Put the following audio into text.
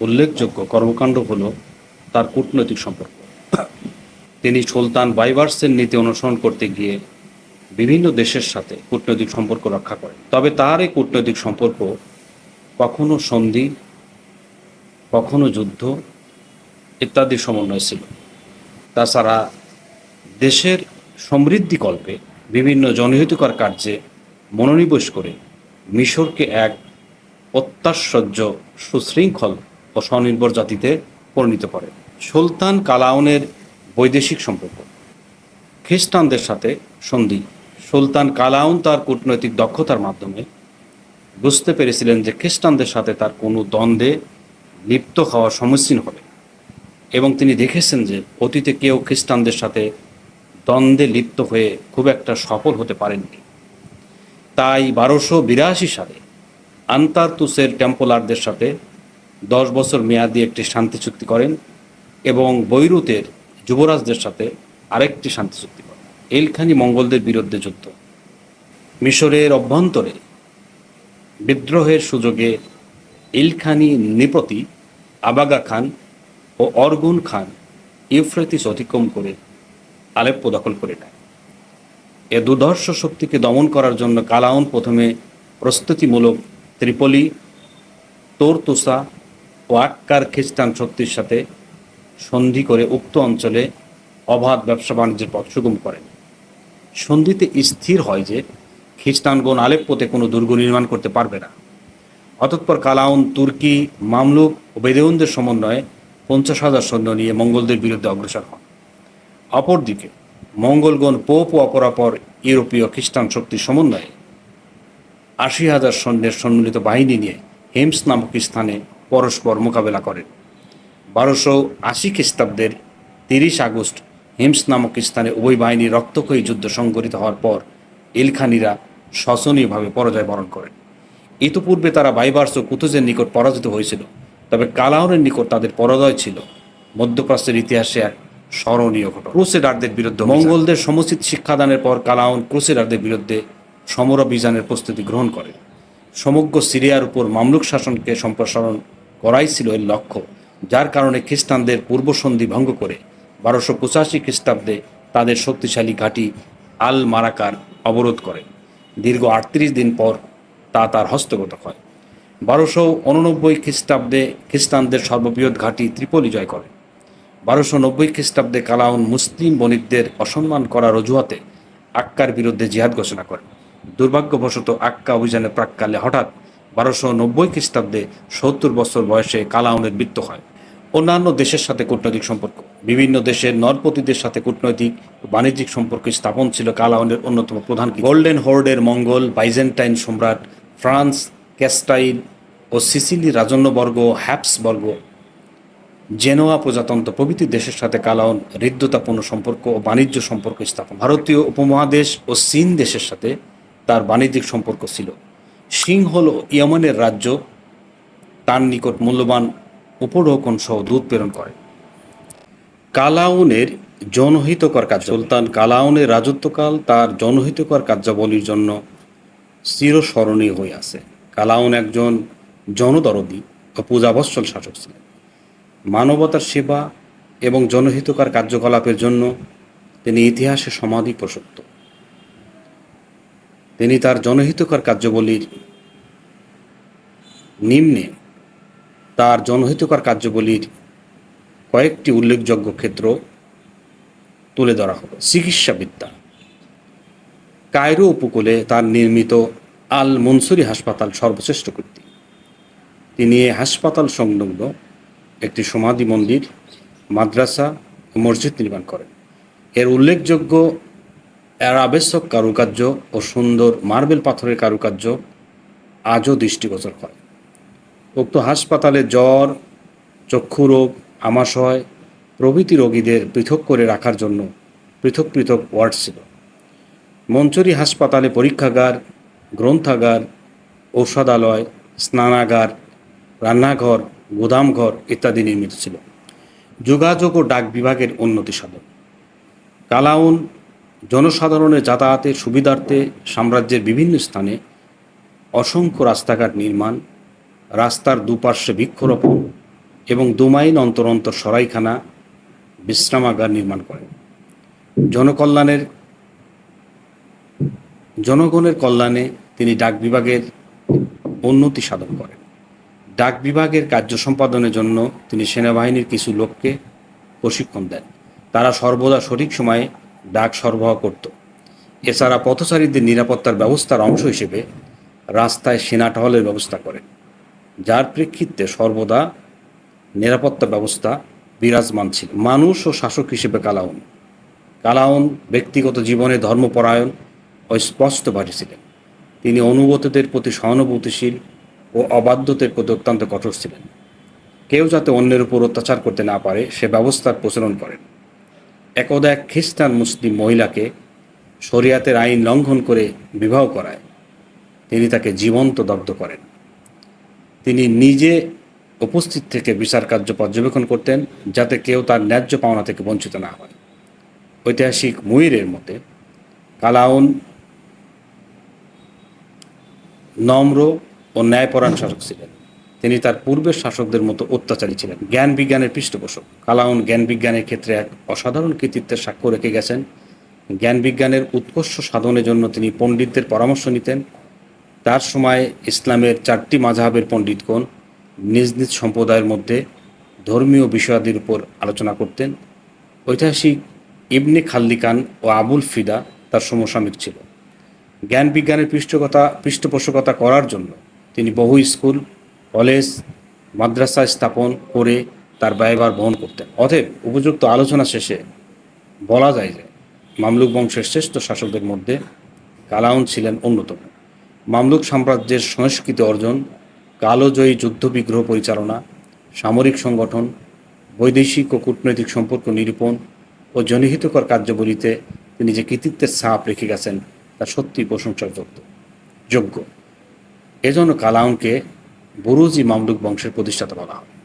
উল্লেখযোগ্য কর্মকাণ্ড হল তার কূটনৈতিক সম্পর্ক। তিনি সুলতান বাইবার্সের নীতি অনুসরণ করতে গিয়ে বিভিন্ন দেশের সাথে কূটনৈতিক সম্পর্ক রক্ষা করেন। তবে তার এই কূটনৈতিক সম্পর্ক কখনো সন্ধি, কখনো যুদ্ধ ইত্যাদি সমন্বয় ছিল। তাছাড়া দেশের সমৃদ্ধিকল্পে বিভিন্ন জনহিতকর কার্যে মনোনিবেশ করে মিশরকে এক অত্যাশ্চর্য সুশৃঙ্খল ও স্বনির্ভর জাতিতে পরিণত করে। সুলতান কালাউনের বৈদেশিক সম্পর্ক। খ্রিস্টানদের সাথে সন্ধি। সুলতান কালাউন তার কূটনৈতিক দক্ষতার মাধ্যমে বুঝতে পেরেছিলেন যে খ্রিস্টানদের সাথে তার কোনো দ্বন্দ্বে লিপ্ত হওয়ার সম্মুখীন হবে। এবং তিনি দেখেছেন যে অতীতে কেউ খ্রিস্টানদের সাথে দ্বন্দ্বে লিপ্ত হয়ে খুব একটা সফল হতে পারেননি। তাই বারোশো বিরাশি সালে আন্তার্তুসের টেম্পোলারদের সাথে দশ বছর মেয়াদি একটি শান্তি চুক্তি করেন এবং বৈরুতের যুবরাজদের সাথে আরেকটি শান্তি চুক্তি করেন। এলখানি মঙ্গলদের বিরুদ্ধে যুদ্ধ। মিশরের অভ্যন্তরে বিদ্রোহের সুযোগে ইলখানি নৃপতি আবাগা খান ও অর্গুন খান ইউফ্রেতিস অতিক্রম করে আলেপ্পো দখল করে নেয়। এ দুর্ধর্ষ শক্তিকে দমন করার জন্য কালাউন প্রথমে প্রস্তুতিমূলক ত্রিপলি, তোরতুসা ও আক্কার খ্রিস্টান শক্তির সাথে সন্ধি করে উক্ত অঞ্চলে অবাধ ব্যবসা বাণিজ্যের পথ সুগম করেন। সন্ধিতে স্থির হয় যে খ্রিস্টানগণ আলেপ্পোতে কোনো দুর্গ নির্মাণ করতে পারবে না। অতঃপর কালাউন, তুর্কি, মামলুক ও বেদেউনদের সমন্বয়ে পঞ্চাশ হাজার সৈন্য নিয়ে মঙ্গলদের বিরুদ্ধে অগ্রসর হন। অপরদিকে মঙ্গলগণ পোপ ও অপরাপর ইউরোপীয় খ্রিস্টান শক্তির সমন্বয়ে আশি হাজার সৈন্যের সম্মিলিত বাহিনী নিয়ে হেমস নামক স্থানে পরস্পর মোকাবেলা করেন। বারোশো আশি খ্রিস্টাব্দের তিরিশ আগস্ট হিমস নামক স্থানে উভয় বাহিনীর রক্তক্ষয়ী যুদ্ধ সংঘটিত হওয়ার পর ইলখানিরা শোচনীয়ভাবে পরাজয় বরণ করেন। ইতোপূর্বে তারা বাইবার্স ও কুতুজের নিকট পরাজিত হয়েছিল তবে কালাউনের নিকট তাদের পরাজয় ছিল। মধ্যপ্রাচ্যের ইতিহাসে এক স্মরণীয় ঘটনা। ক্রুসেডারদের বিরুদ্ধে মঙ্গলদের সমুচিত শিক্ষাদানের পর কালাউন ক্রুসেডারদের বিরুদ্ধে সমর অভিযানের প্রস্তুতি গ্রহণ করে সমগ্র সিরিয়ার উপর মামলুক শাসনকে সম্প্রসারণ করাই ছিল এর লক্ষ্য, যার কারণে খ্রিস্টানদের পূর্বসন্ধি ভঙ্গ করে বারোশো পঁচাশি খ্রিস্টাব্দে তাদের শক্তিশালী ঘাঁটি আল মারাকার অবরোধ করে। দীর্ঘ আটত্রিশ দিন পর তা তার হস্তগত হয়। বারোশো উননব্বই খ্রিস্টাব্দে খ্রিস্টানদের সর্ববৃহৎ ঘাঁটি ত্রিপলি জয় করে। বারোশো নব্বই খ্রিস্টাব্দে কালাউন মুসলিম বণিকদের অসম্মান করার অজুহাতে আক্কার বিরুদ্ধে জিহাদ ঘোষণা করে। দুর্ভাগ্যবশত আক্কা অভিযানের প্রাককালে হঠাৎ বারোশো নব্বই খ্রিস্টাব্দে সত্তর বছর বয়সে কালাউনের মৃত্যু হয়। অন্যান্য দেশের সাথে কূটনৈতিক সম্পর্ক। বিভিন্ন দেশের নরপতিদের সাথে কূটনৈতিক ও বাণিজ্যিক সম্পর্ক স্থাপন ছিল কালাউনের অন্যতম প্রধান গোল্ডেন হোর্ডের মঙ্গল, বাইজেন্টাইন সম্রাট ফ্রান্স, ক্যাস্টাইল ও সিসিলি রাজন্যবর্গ, হ্যাপসবর্গ, জেনোয়া প্রজাতন্ত্র প্রভৃতি দেশের সাথে কালাউন হৃদ্যতাপূর্ণ সম্পর্ক ও বাণিজ্য সম্পর্ক স্থাপন। ভারতীয় উপমহাদেশ ও চীন দেশের সাথে তার বাণিজ্যিক সম্পর্ক ছিল। সিং হল ইয়মনের রাজ্য। তার নিকট মূল্যবান উপঢৌকন সহ দুধ প্রেরণ করে। কালাউনের জনহিতকর কার্য। সুলতান কালাউনের রাজত্বকাল তার জনহিতকর কার্যাবলীর জন্য চিরস্মরণীয় হয়ে আছে। কালাউন একজন জনদরদী ও পূজাবৎসল শাসক ছিলেন। মানবতার সেবা এবং জনহিতকর কার্যকলাপের জন্য তিনি ইতিহাসে সমাধি প্রসক্ত তিনি তার জনহিতকর কার্যবলীর নিম্নে তার জনহিতকর কার্যবলীর কয়েকটি উল্লেখযোগ্য ক্ষেত্র তুলে ধরা হলো চিকিৎসাবিদ্যা। কায়রো উপকূলে তার নির্মিত আল মনসুরি হাসপাতাল সর্বশ্রেষ্ঠ কৃতি তিনি এই হাসপাতাল সংলগ্ন একটি সমাধি মন্দির, মাদ্রাসা ও মসজিদ নির্মাণ করেন। এর উল্লেখযোগ্য অ্যারাবেশক কারুকার্য ও সুন্দর মার্বেল পাথরের কারুকার্য আজও দৃষ্টিগোচর হয়। উক্ত হাসপাতালে জ্বর, চক্ষু রোগ, আমাশয় প্রভৃতি রোগীদের পৃথক করে রাখার জন্য পৃথক পৃথক ওয়ার্ড ছিল। মঞ্চরি হাসপাতালে পরীক্ষাগার, গ্রন্থাগার, ঔষধালয়, স্নানাগার, রান্নাঘর, গুদামঘর ইত্যাদি নির্মিত ছিল। যোগাযোগ ও ডাক বিভাগের উন্নতি সাধন। কালাউন জনসাধারণের যাতায়াতের সুবিধার্থে সাম্রাজ্যের বিভিন্ন স্থানে অসংখ্য রাস্তাঘাট নির্মাণ, রাস্তার দুপার্শ্বে বৃক্ষরোপণ এবং দুমাইল অন্তর অন্তর সরাইখানা বিশ্রামাগার নির্মাণ করেন। জনকল্যাণের, জনগণের কল্যাণে তিনি ডাক বিভাগের উন্নতি সাধন করেন। ডাক বিভাগের কার্য সম্পাদনের জন্য তিনি সেনাবাহিনীর কিছু লোককে প্রশিক্ষণ দেন। তারা সর্বদা সঠিক সময়ে ডাক সরবরাহ করত। এছাড়া পথচারীদের নিরাপত্তার ব্যবস্থার অংশ হিসেবে রাস্তায় সেনা টহলের ব্যবস্থা করে। যার প্রেক্ষিতে সর্বদা নিরাপত্তা ব্যবস্থা বিরাজমান ছিল। মানুষ ও শাসক হিসেবে কালাউন। কালাউন ব্যক্তিগত জীবনে ধর্মপরায়ণ ও স্পষ্টবাদী ছিলেন। তিনি অনুগতদের প্রতি সহানুভূতিশীল ও অবাধ্যতের প্রতি অত্যন্ত কঠোর ছিলেন। কেউ যাতে অন্যের উপর অত্যাচার করতে না পারে, সে ব্যবস্থার প্রচলন করেন। একদা এক খ্রিস্টান মুসলিম মহিলাকে শরিয়াতের আইন লঙ্ঘন করে বিবাহ করায়। তিনি তাকে জীবন্ত দগ্ধ করেন। তিনি নিজে উপস্থিত থেকে বিচার কার্য পর্যবেক্ষণ করতেন যাতে কেউ তার ন্যায্য পাওনা থেকে বঞ্চিত না হয়। ঐতিহাসিক মুইরের মতে, কালাউন নম্র ও ন্যায়পরায়ণ শাসক ছিলেন। তিনি তার পূর্বের শাসকদের মতো অত্যাচারী ছিলেন। জ্ঞান বিজ্ঞানের পৃষ্ঠপোষক। কালাউন জ্ঞান বিজ্ঞানের ক্ষেত্রে এক অসাধারণ কৃতিত্বের সাক্ষ্য রেখে গেছেন। জ্ঞান বিজ্ঞানের উৎকর্ষ সাধনের জন্য তিনি পণ্ডিতদের পরামর্শ নিতেন। তার সময় ইসলামের চারটি মাঝহাবের পণ্ডিতগণ নিজ নিজ সম্প্রদায়ের মধ্যে ধর্মীয় বিষয়াদির উপর আলোচনা করতেন। ঐতিহাসিক ইবনে খাল্লিকান ও আবুল ফিদা তার সমসাময়িক ছিল। জ্ঞান বিজ্ঞানের পৃষ্ঠকতা পৃষ্ঠপোষকতা করার জন্য তিনি বহু স্কুল কলেজ, মাদ্রাসা স্থাপন করে তার ব্যয়ভার বহন করতেন অতএব উপযুক্ত আলোচনা শেষে বলা যায় যে মামলুক বংশের শ্রেষ্ঠ শাসকদের মধ্যে কালাউন ছিলেন অন্যতম। মামলুক সাম্রাজ্যের সংস্কৃতি অর্জন, কালোজয়ী যুদ্ধবিগ্রহ পরিচালনা, সামরিক সংগঠন, বৈদেশিক ও কূটনৈতিক সম্পর্ক নিরূপণ ও জনহিতকর কার্যাবলীতে তিনি যে কৃতিত্বের ছাপ রেখে গেছেন তা সত্যি প্রশংসাযোগ্য যোগ্য। এজন্য কালাউনকে বুরুজি মামলুক বংশের প্রতিষ্ঠাতা বলা হয়।